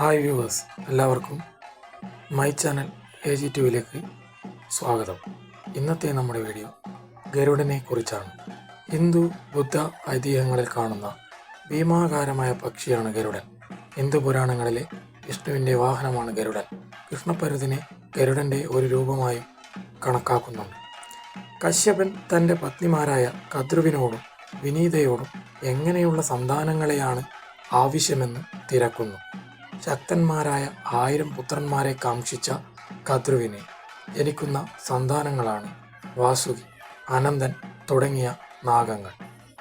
Hi viewers എല്ലാവർക്കും my channel A G ടിവിയിലേക്ക് സ്വാഗതം. ഇന്നത്തെ നമ്മുടെ വീഡിയോ ഗരുഡനെ കുറിച്ചാണ്. ഹിന്ദു ബുദ്ധ ഐതിഹ്യങ്ങളിൽ കാണുന്ന ഭീമാകാരമായ പക്ഷിയാണ് ഗരുഡൻ. ഹിന്ദു പുരാണങ്ങളിലെ വിഷ്ണുവിന്റെ വാഹനമാണ് ഗരുഡൻ. കൃഷ്ണപരുതിനെ ഗരുഡന്റെ ഒരു രൂപമായും കണക്കാക്കുന്നുണ്ട്. കശ്യപൻ തന്റെ പത്നിമാരായ കദ്രുവിനോടും വിനീതയോടും എങ്ങനെയുള്ള സന്താനങ്ങളെയാണ് ആവശ്യമെന്ന് തിരക്കുന്നു. ശക്തന്മാരായ ആയിരം പുത്രന്മാരെ കാക്ഷിച്ച കതൃവിനെ ജനിക്കുന്ന സന്താനങ്ങളാണ് വാസുകി അനന്തൻ തുടങ്ങിയ നാഗങ്ങൾ.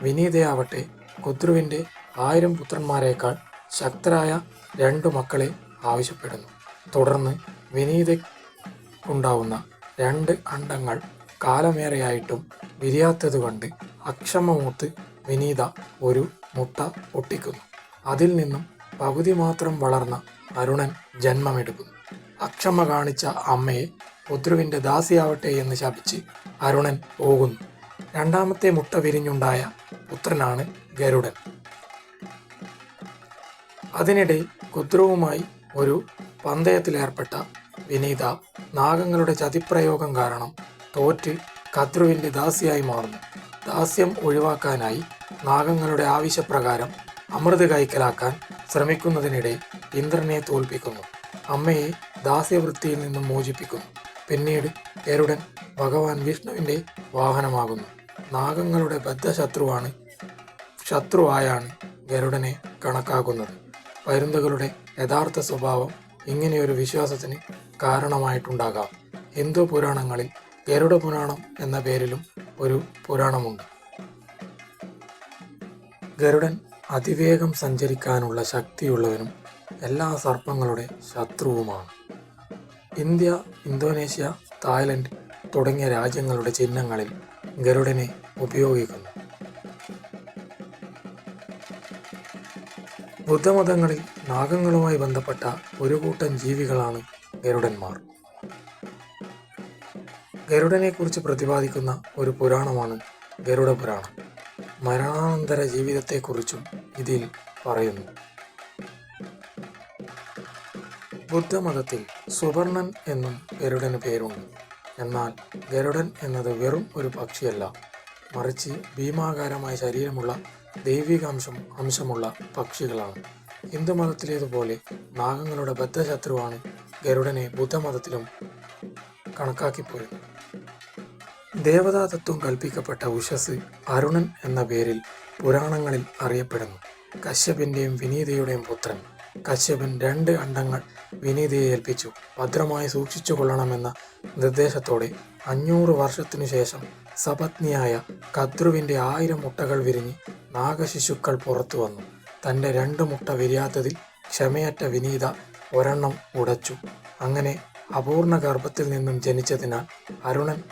വിനീതയാവട്ടെ കുദ്രുവിന്റെ ആയിരം പുത്രന്മാരെക്കാൾ ശക്തരായ രണ്ടു മക്കളെ ആവശ്യപ്പെടുന്നു. തുടർന്ന് വിനീതയ്ക്കുണ്ടാവുന്ന രണ്ട് അണ്ടങ്ങൾ കാലമേറെയായിട്ടും വിരിയാത്തതുകൊണ്ട് അക്ഷമമൂത്ത് വിനീത ഒരു മുട്ട പൊട്ടിക്കുന്നു. അതിൽ നിന്നും പകുതി മാത്രം വളർന്ന അരുണൻ ജന്മമെടുക്കുന്നു. അക്ഷമ കാണിച്ച അമ്മയെ പുത്രുവിന്റെ ദാസിയാവട്ടെ എന്ന് ശപിച്ച് അരുണൻ പോകുന്നു. രണ്ടാമത്തെ മുട്ട വിരിഞ്ഞുണ്ടായ പുത്രനാണ് ഗരുഡൻ. അതിനിടെ കുദ്രുവുമായി ഒരു പന്തയത്തിലേർപ്പെട്ട വിനീത നാഗങ്ങളുടെ ചതിപ്രയോഗം കാരണം തോറ്റ് കത്രുവിന്റെ ദാസിയായി മാറുന്നു. ദാസ്യം ഒഴിവാക്കാനായി നാഗങ്ങളുടെ ആവശ്യപ്രകാരം അമൃത് കൈക്കലാക്കാൻ ശ്രമിക്കുന്നതിനിടെ ഇന്ദ്രനെ തോൽപ്പിക്കുന്നു. അമ്മയെ ദാസ്യവൃത്തിയിൽ നിന്നും മോചിപ്പിക്കുന്നു. പിന്നീട് ഗരുഡൻ ഭഗവാൻ വിഷ്ണുവിന്റെ വാഹനമാകുന്നു. നാഗങ്ങളുടെ ബദ്ധശത്രുവാണ് ശത്രുവായാണ് ഗരുഡനെ കണക്കാക്കുന്നത്. പരുന്തുകളുടെ യഥാർത്ഥ സ്വഭാവം ഇങ്ങനെയൊരു വിശ്വാസത്തിന് കാരണമായിട്ടുണ്ടാകാം. ഹിന്ദു പുരാണങ്ങളിൽ ഗരുഡ പുരാണം എന്ന പേരിലും ഒരു പുരാണമുണ്ട്. ഗരുഡൻ അതിവേഗം സഞ്ചരിക്കാനുള്ള ശക്തിയുള്ളവനും എല്ലാ സർപ്പങ്ങളുടെ ശത്രുവുമാണ്. ഇന്ത്യ ഇന്തോനേഷ്യ തായ്ലൻഡ് തുടങ്ങിയ രാജ്യങ്ങളുടെ ചിഹ്നങ്ങളിൽ ഗരുഡനെ ഉപയോഗിക്കുന്നു. ബുദ്ധമതങ്ങളിൽ നാഗങ്ങളുമായി ബന്ധപ്പെട്ട ഒരു കൂട്ടം ജീവികളാണ് ഗരുഡന്മാർ. ഗരുഡനെക്കുറിച്ച് പ്രതിപാദിക്കുന്ന ഒരു പുരാണമാണ് ഗരുഡ പുരാണം മരണാനന്തര ജീവിതത്തെക്കുറിച്ചും ഇതിൽ പറയുന്നു. ബുദ്ധമതത്തിൽ സുവർണൻ എന്നും ഗരുഡന് പേരുണ്ട്. എന്നാൽ ഗരുഡൻ എന്നത് വെറും ഒരു പക്ഷിയല്ല. മറിച്ച് ഭീമാകാരമായ ശരീരമുള്ള ദൈവികാംശം അംശമുള്ള പക്ഷികളാണ്. ഹിന്ദുമതത്തിലേതുപോലെ നാഗങ്ങളുടെ ബദ്ധശത്രുവാണ് ഗരുഡനെ ബുദ്ധമതത്തിലും കണക്കാക്കിപ്പോരുന്നത് ദേവതാതത്വം കൽപ്പിക്കപ്പെട്ട ഉഷസ് അരുണൻ എന്ന പേരിൽ പുരാണങ്ങളിൽ അറിയപ്പെടുന്നു. കശ്യപിന്റെയും വിനീതയുടെയും പുത്രൻ. കശ്യപൻ രണ്ട് അണ്ടങ്ങൾ വിനീതയെ ഏൽപ്പിച്ചു. ഭദ്രമായി സൂക്ഷിച്ചു കൊള്ളണമെന്ന നിർദ്ദേശത്തോടെ അഞ്ഞൂറ് വർഷത്തിനു ശേഷം സപത്നിയായ കദ്രുവിന്റെ ആയിരം മുട്ടകൾ വിരിഞ്ഞ് നാഗശിശുക്കൾ പുറത്തു വന്നു. തന്റെ രണ്ട് മുട്ട വിരിയാത്തതിൽ ക്ഷമയറ്റ വിനീത ഒരെണ്ണം ഉടച്ചു. അങ്ങനെ അപൂർണ ഗർഭത്തിൽ നിന്നും ജനിച്ചതിനാൽ അരുണൻ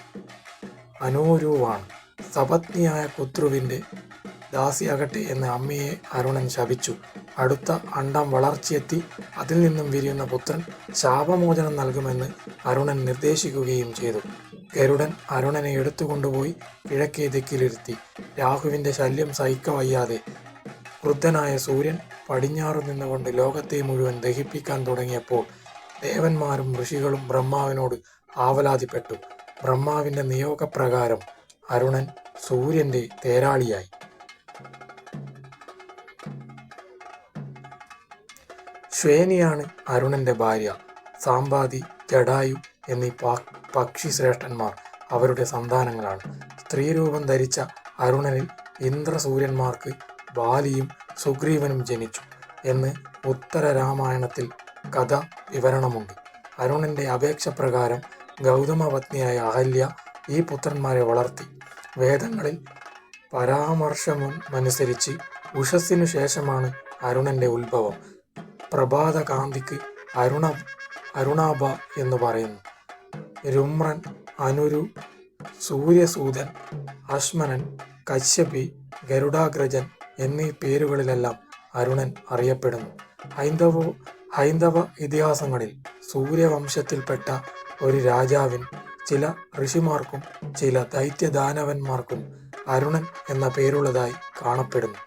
അനൂരുവാണ് സപത്നിയായ കുത്രുവിന്റെ ദാസിയാകട്ടെ എന്ന് അമ്മയെ അരുണൻ ശപിച്ചു. അടുത്ത അണ്ടം വളർച്ചയെത്തി അതിൽ നിന്നും വിരിയുന്ന പുത്രൻ ശാപമോചനം നൽകുമെന്ന് അരുണൻ നിർദ്ദേശിക്കുകയും ചെയ്തു. ഗരുഡൻ അരുണനെ എടുത്തുകൊണ്ടുപോയി കിഴക്കേ ദിക്കിലിരുത്തി. രാഹുവിന്റെ ശല്യം സഹിക്കവയ്യാതെ വൃദ്ധനായ സൂര്യൻ പടിഞ്ഞാറു നിന്നുകൊണ്ട് ലോകത്തെ മുഴുവൻ ദഹിപ്പിക്കാൻ തുടങ്ങിയപ്പോൾ ദേവന്മാരും ഋഷികളും ബ്രഹ്മാവിനോട് ആവലാതിപ്പെട്ടു. ബ്രഹ്മാവിന്റെ നിയോഗപ്രകാരം അരുണൻ സൂര്യന്റെ തേരാളിയായി. ശ്വേനിയാണ് അരുണന്റെ ഭാര്യ. സാമ്പാതി ജഡായു എന്നീ പാ- പക്ഷി ശ്രേഷ്ഠന്മാർ അവരുടെ സന്താനങ്ങളാണ്. സ്ത്രീരൂപം ധരിച്ച അരുണനിൽ ഇന്ദ്രസൂര്യന്മാർക്ക് ബാലിയും സുഗ്രീവനും ജനിച്ചു എന്ന് ഉത്തര രാമായണത്തിൽ കഥ വിവരണമുണ്ട്. അരുണന്റെ അപേക്ഷ പ്രകാരം ഗൗതമ പത്നിയായ അഹല്യ ഈ പുത്രന്മാരെ വളർത്തി വേദങ്ങളിൽ പരാമർശമനുസരിച്ച് ഉഷസ്സിനു ശേഷമാണ് അരുണന്റെ ഉത്ഭവം. പ്രഭാത കാന്തിക്ക് അരുണ അരുണാഭ എന്ന് പറയുന്നു. രുമ്രൻ അനുരു സൂര്യസൂതൻ അശ്മനൻ കശ്യപി ഗരുഡാഗ്രജൻ എന്നീ പേരുകളിലെല്ലാം അരുണൻ അറിയപ്പെടുന്നു. ഹൈന്ദവ ഹൈന്ദവ ഇതിഹാസങ്ങളിൽ സൂര്യവംശത്തിൽപ്പെട്ട ഒരു രാജാവിൻ ചില ഋഷിമാർക്കും ചില ദൈത്യദാനവന്മാർക്കും അരുണൻ എന്ന പേരുള്ളതായി കാണപ്പെടുന്നു.